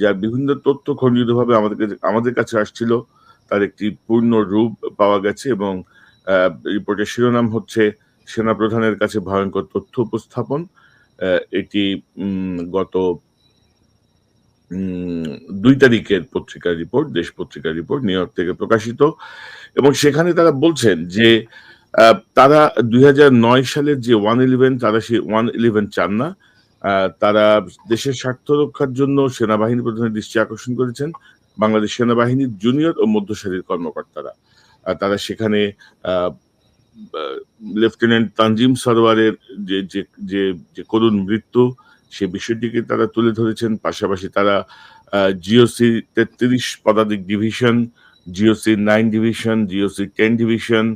যার বিভিন্ন তথ্য খণ্ডিতভাবে আমাদের আমাদের কাছে আসছিল, তার একটি পূর্ণ রূপ পাওয়া গেছে এবং রিপোর্টের শিরোনাম হচ্ছে সেনাপ্রধানের কাছে ভয়ঙ্কর তথ্য উপস্থাপন। এটি গত দুই তারিখের পত্রিকার রিপোর্ট, দেশ পত্রিকার রিপোর্ট, নিউ ইয়র্ক থেকে প্রকাশিত। এবং সেখানে তারা বলছেন যে তারা দুই হাজার নয় সালের যে ওয়ান ইলেভেন, তারা সেই ওয়ান ইলেভেন চান না। তারা দেশের স্বার্থ রক্ষার জন্য সেনাবাহিনী প্রধানের দৃষ্টি আকর্ষণ করেছেন। বাংলাদেশ সেনাবাহিনীর জুনিয়র ও মধ্যসারির কর্মকর্তারা। তারা সেখানে লেফটেন্যান্ট তানজিম সরওয়ারের যে যে যে করুণ মৃত্যু, সে বিষয়টিকে তারা তুলে ধরেছেন। পাশাপাশি তারা জিওসি তেত্রিশ পদাতিক division, GOC nine division, GOC ten division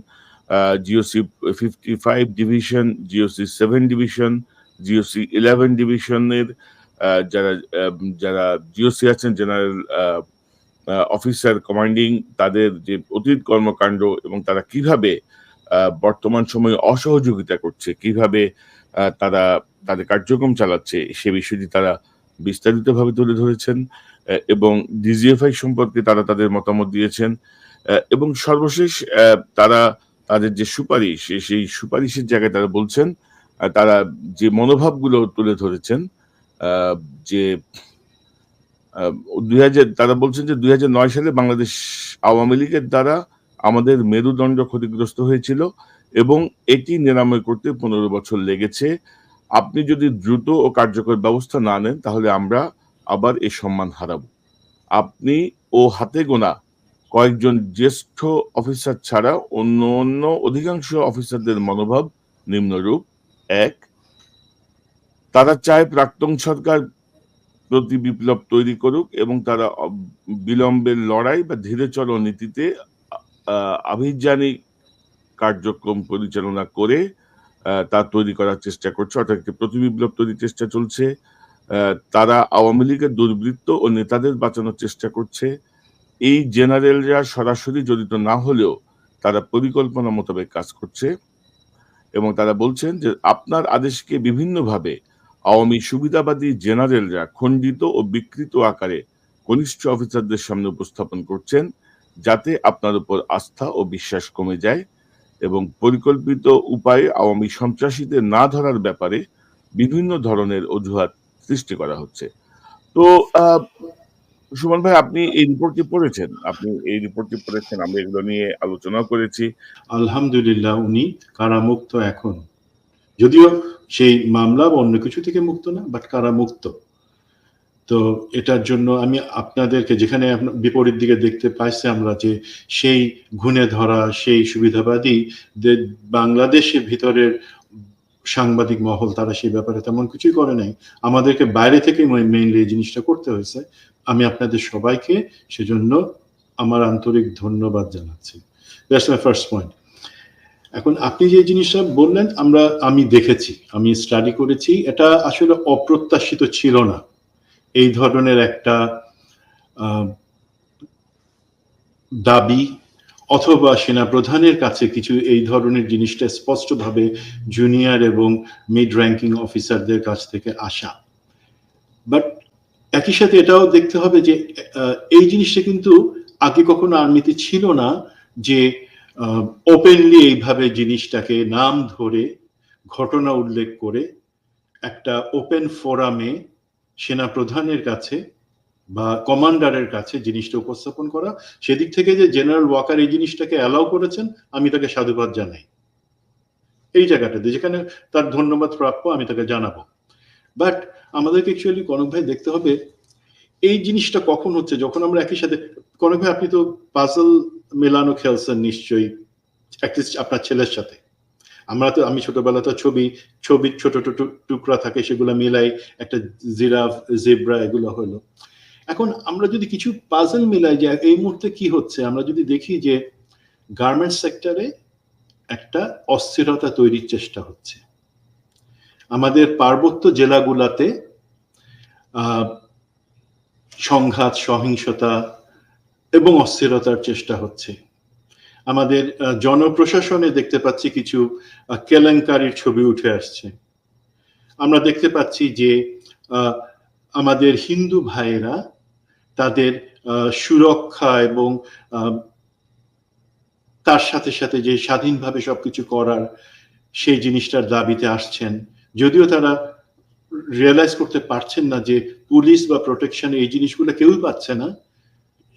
GOC fifty five division, GOC seven division GOC eleven ডিভিশনের যারা যারা জিওসি আছেন জেনারেল অফিসার কমান্ডিং তাদের যে অতীত কর্মকাণ্ড এবং তারা কীভাবে বর্তমান সময়ে অসহযোগিতা করছে, কীভাবে তারা, তাদের কার্যক্রম চালাচ্ছে, সে বিষয়টি তারা বিস্তারিতভাবে তুলে ধরেছেন এবং ডিজিএফআই সম্পর্কে তারা তাদের মতামত দিয়েছেন এবং সর্বশেষ তারা তাদের যে সুপারিশ সেই সুপারিশের জায়গায় তারা বলছেন তারা যে মনোভাবগুলো তুলে ধরেছেন যে দুই হাজার তারা বলছেন যে দুই হাজার নয় সালে বাংলাদেশ আওয়ামী লীগের দ্বারা আমাদের মেরুদণ্ড ক্ষতিগ্রস্ত হয়েছিল এবং এটি নিরাময় করতে পনেরো বছর লেগেছে। আপনি যদি দ্রুত ও কার্যকর ব্যবস্থা না নেন, তাহলে আমরা আবার এই সম্মান হারাবো। আপনি ও হাতে গোনা কয়েকজন জ্যেষ্ঠ অফিসার ছাড়া অন্য অন্য অধিকাংশ অফিসারদের মনোভাব নিম্নরূপ। এক, তারা চায় প্রাক্তন সরকার প্রতি বিপ্লব তৈরি করুক এবং তারা বিলম্বের লড়াই বা ধীরে চলো নীতিতে আভিযানিক কার্যক্রম পরিচালনা করে তা তৈরি করার চেষ্টা করছে, অর্থাৎ একটি প্রতি বিপ্লব তৈরির চেষ্টা চলছে তারা আওয়ামী লীগের দুর্বৃত্ত ও নেতাদের বাঁচানোর চেষ্টা করছে। এই জেনারেলরা সরাসরি জড়িত না হলেও তারা পরিকল্পনা মোতাবেক কাজ করছে। এবং তারা বলছেন যে আপনার আদেশকে বিভিন্নভাবে আওয়ামী সুবিধাবাদী জেনারেলরা খণ্ডিত ও বিকৃত আকারে কনিষ্ঠ অফিসারদের সামনে উপস্থাপন করছেন যাতে আপনার উপর আস্থা ও বিশ্বাস কমে যায় এবং পরিকল্পিত উপায়ে আওয়ামী সন্ত্রাসীদের না ধরার ব্যাপারে বিভিন্ন ধরনের অজুহাত সৃষ্টি করা হচ্ছে। তো সুমন ভাই, আপনি এই রিপোর্টটি পড়েছেন? আপনি এই রিপোর্টটি পড়েছেন? আমরা এগুলো নিয়ে আলোচনা করেছি। আলহামদুলিল্লাহ, উনি কারামুক্ত এখন। যদিও সেই মামলা বা অন্য কিছু থেকে মুক্ত না বাট কারামুক্ত। তো এটার জন্য আমি আপনাদেরকে যেখানে বিপরীত দিকে দেখতে পাইছি আমরা যে সেই ঘুণে ধরা, সেই সুবিধাবাদী বাংলাদেশের ভিতরের সাংবাদিক মহল, তারা সেই ব্যাপারে তেমন কিছুই করে নাই। আমাদেরকে বাইরে থেকে মেইনলি এই জিনিসটা করতে হয়েছে। আমি আপনাদের সবাইকে সেজন্য আমার আন্তরিক ধন্যবাদ জানাচ্ছি। দ্যাটস মাই ফার্স্ট পয়েন্ট এখন আপনি যে জিনিসটা বললেন, আমরা, আমি দেখেছি, আমি স্টাডি করেছি, এটা আসলে অপ্রত্যাশিত ছিল না। এই ধরনের একটা দাবি অথবা সেনাপ্রধানের কাছে কিছু এই ধরনের জিনিসটা স্পষ্টভাবে জুনিয়র এবং মিড র্যাঙ্কিং অফিসারদের কাছ থেকে আসা। বাট একই সাথে এটাও দেখতে হবে যে এই জিনিসটা কিন্তু আগে কখনো আর্মিতে ছিল না যে ওপেনলি এইভাবে জিনিসটাকে নাম ধরে ঘটনা উল্লেখ করে একটা ওপেন ফোরামে সেনা প্রধানের কাছে বা কমান্ডারের কাছে জিনিসটা উপস্থাপন করা। সেদিক থেকে যে জেনারেল ওয়াকার এই জিনিসটাকে অ্যালাউ করেছেন, আমি তাকে সাধুবাদ জানাই। এই জায়গাটাতে, যেখানে তার ধন্যবাদ প্রাপ্য, আমি তাকে জানাব। বাট আমাদেরকে অ্যাকচুয়ালি কনক ভাই দেখতে হবে। এই জিনিসটা কখন হচ্ছে? যখন আমরা একই সাথে কনক ভাই, আপনি তো পাজল মেলানো খেলছেন নিশ্চয়ই আপনার ছেলের সাথে। আমরা তো আমি ছোটবেলা তো ছবি ছবির ছোট ছোট টুকরা থাকে, সেগুলো মিলাই একটা জিরাফ, জেব্রা, এগুলো হলো। এখন আমরা যদি কিছু পাজল মিলাই যে এই মুহূর্তে কি হচ্ছে, আমরা যদি দেখি যে গার্মেন্ট সেক্টরে একটা অস্থিরতা তৈরির চেষ্টা হচ্ছে। আমাদের পার্বত্য জেলাগুলাতে সংঘাত, সহিংসতা এবং অস্থিরতার চেষ্টা হচ্ছে। আমাদের জনপ্রশাসনে দেখতে পাচ্ছি কিছু কেলেঙ্কারির ছবি উঠে আসছে। আমরা দেখতে পাচ্ছি যে আমাদের হিন্দু ভাইয়েরা তাদের সুরক্ষা এবং তার সাথে সাথে যে স্বাধীনভাবে সবকিছু করার সেই জিনিসটার দাবিতে আসছেন। যদিও তারা রিয়েলাইজ করতে পারছেন না যে পুলিশ বা প্রোটেকশন এই জিনিসগুলো কেউই পাচ্ছে না,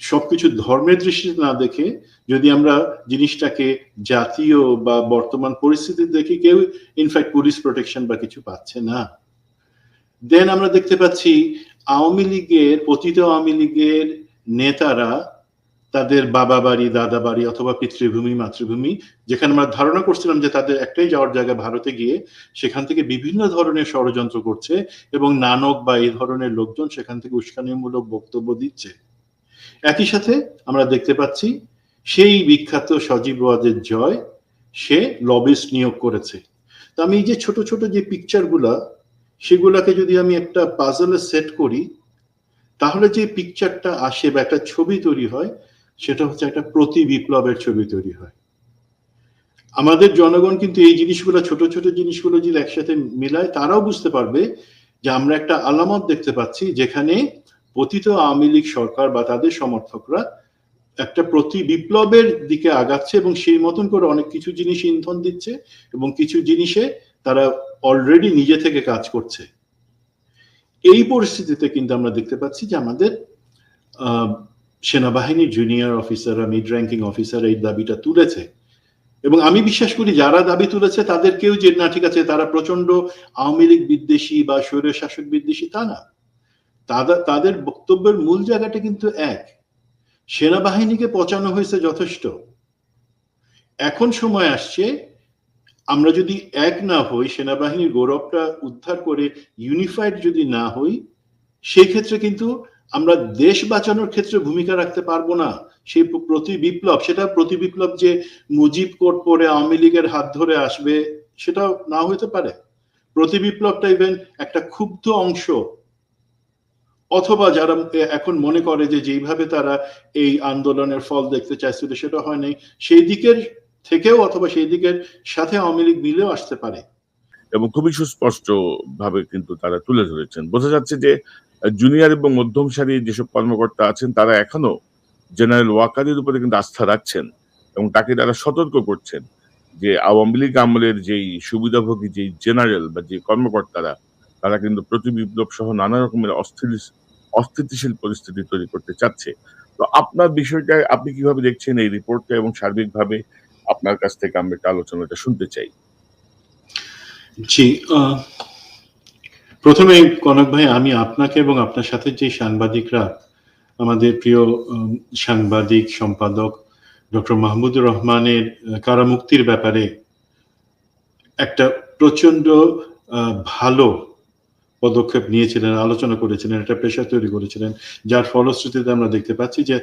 সবকিছু ধর্মের দৃষ্টিতে না দেখে যদি আমরা জিনিসটাকে জাতীয় বা বর্তমান পরিস্থিতি দেখি, কেউ ইনফ্যাক্ট পুলিশ প্রোটেকশন বা কিছু পাচ্ছে না। দেন আমরা দেখতে পাচ্ছি আওয়ামী লীগের পতিত আওয়ামী লীগের নেতারা তাদের বাবা বাড়ি, দাদা বাড়ি অথবা পিতৃভূমি, মাতৃভূমি, যেখানে আমরা ধারণা করছিলাম যে তাদের একটাই যাওয়ার জায়গা ভারতে গিয়ে সেখান থেকে বিভিন্ন ধরনের ষড়যন্ত্র করছে এবং নানক বা এই ধরনের লোকজন সেখান থেকে উস্কানিমূলক বক্তব্য দিচ্ছে। একই সাথে আমরা দেখতে পাচ্ছি সেই বিখ্যাত সজীব ওয়াজের জয় সে লবিস্ট নিয়োগ করেছে। তো আমি যে ছোট ছোট যে পিকচারগুলা সেগুলাকে যদি আমি একটা পাজলে সেট করি, তাহলে যে পিকচারটা আসে বা একটা ছবি তৈরি হয় সেটা হচ্ছে একটা প্রতি বিপ্লবের ছবি তৈরি হয়। আমাদের জনগণ কিন্তু এই জিনিসগুলো, ছোট ছোট জিনিসগুলো যদি একসাথে মিলায়, তারাও বুঝতে পারবে যে আমরা একটা আলামত দেখতে পাচ্ছি যেখানে পতিত আওয়ামী লীগ সরকার বা তাদের সমর্থকরা একটা প্রতি বিপ্লবের দিকে আগাচ্ছে এবং সেই মতন করে অনেক কিছু জিনিস ইন্ধন দিচ্ছে এবং কিছু জিনিসে তারা অলরেডি নিজে থেকে কাজ করছে। এই পরিস্থিতিতে কিন্তু আমরা দেখতে পাচ্ছি যে আমাদের সেনাবাহিনীর জুনিয়র অফিসাররা মিড র্যাঙ্কিং অফিসার এই দাবিটা তুলেছে। এবং আমি বিশ্বাস করি যারা দাবি তুলেছে তাদের কেউ যে, না, ঠিক আছে, তারা প্রচণ্ড আওয়ামী লীগ বিদ্বেষী বা স্বৈর শাসক বিদ্বেষী, তা না। তাদের বক্তব্যের মূল জায়গাটা কিন্তু এক। সেনাবাহিনীকে পচানো হয়েছে যথেষ্ট। এখন সময় আসছে, আমরা যদি এক না হই, সেনাবাহিনীর গৌরবটা উদ্ধার করে ইউনিফাইড যদি না হই, সেই ক্ষেত্রে কিন্তু আমরা দেশ বাঁচানোর ক্ষেত্রে ভূমিকা রাখতে পারব না। সেই প্রতি বিপ্লব, সেটা প্রতি বিপ্লব যে মুজিব কোট পরে আওয়ামী লীগের হাত ধরে আসবে সেটা না হইতে পারে। প্রতি বিপ্লবটা ইভেন একটা ক্ষুব্ধ অংশ। অথবা যারা এখন মনে করে যে যেইভাবে তারা এই আন্দোলনের ফল দেখতে চাইছিল, সেটা হয় নাই। সেই দিকের থেকেও অথবা সেই দিকের সাথে আওয়ামী লীগ মিলেও আসতে পারে। এবং খুবই সুস্পষ্ট ভাবে কিন্তু তারা তুলে ধরেছেন। বোঝা যাচ্ছে যে, জুনিয়র এবং মধ্যম সারির যেসব কর্মকর্তা আছেন, তারা এখনও জেনারেল ওয়াকারের উপরে কিন্তু আস্থা রাখছেন এবং তাকে তারা সতর্ক করছেন যে, আওয়ামী লীগ আমলের যেই সুবিধাভোগী, যেই জেনারেল বা যে কর্মকর্তারা, তারা কিন্তু প্রতি বিপ্লব সহ নানা রকমের অস্থির অস্থিতিশীল পরিস্থিতি তৈরি করতে চাচ্ছে। তো আপনার বিষয়টা আপনি কীভাবে দেখছেন এই রিপোর্টটা এবং সার্বিকভাবে আপনার কাছ থেকে আমরা একটা আলোচনাটা শুনতে চাই। জি প্রথমে কনক ভাই, আমি আপনাকে এবং আপনার সাথে যে সাংবাদিকরা, আমাদের প্রিয় সাংবাদিক, সম্পাদক ডক্টর মাহমুদুর রহমানের কারামুক্তির ব্যাপারে একটা প্রচণ্ড ভালো পদক্ষেপ নিয়েছিলেন, আলোচনা করেছিলেন, একটা পেশা তৈরি করেছিলেন, যার ফলশ্রুতিতে আমরা দেখতে পাচ্ছি যে